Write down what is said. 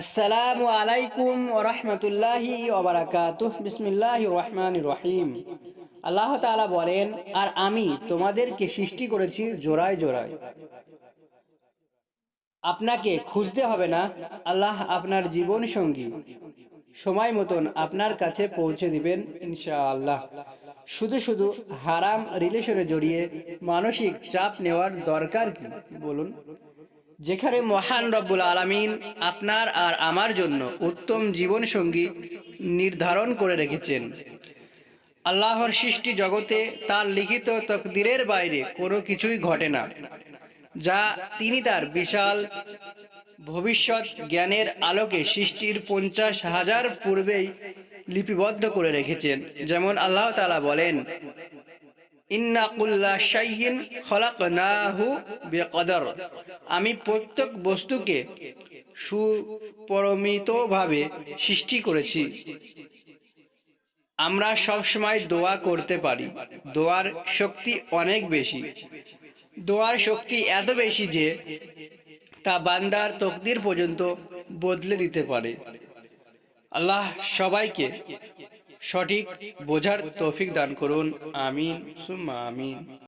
আসসালামু আলাইকুম ওরহমতুল্লাহি ওবরাকাতুহ বিসমিল্লাহ রহমান রহিম। আল্লাহ তাআলা বলেন, আর আমি তোমাদেরকে সৃষ্টি করেছি জোড়ায় জোড়ায়। আপনাকে খুঁজতে হবে না, আল্লাহ আপনার জীবন সঙ্গী। সময় মতন আপনার কাছে পৌঁছে দিবেন, ইনশাআল্লাহ। শুধু শুধু হারাম রিলেশনে জড়িয়ে মানসিক চাপ নেওয়ার দরকার কি? বলুন। যেখানে মহান রব্বুল আলামিন আপনার আর আমার জন্য উত্তম জীবন সঙ্গী নির্ধারণ করে রেখেছেন। আল্লাহর সৃষ্টি জগতে তার লিখিত তকদিরের বাইরে কোনো কিছুই ঘটে না, যা তিনি তার বিশাল ভবিষ্যৎ জ্ঞানের আলোকে সৃষ্টির পঞ্চাশ হাজার পূর্বেই লিপিবদ্ধ করে রেখেছেন। যেমন আল্লাহ তালা বলেন আমি প্রত্যেক বস্তুকে সুপরমিতভাবে সৃষ্টি করেছি। আমরা সব সময় দোয়া করতে পারি। দোয়ার শক্তি অনেক বেশি। দোয়ার শক্তি এত বেশি যে তা বান্দার তকদির পর্যন্ত বদলে দিতে পারে। আল্লাহ সবাইকে সঠিক বোঝার তৌফিক দান করুন। আমিন। সুম্মা আমিন।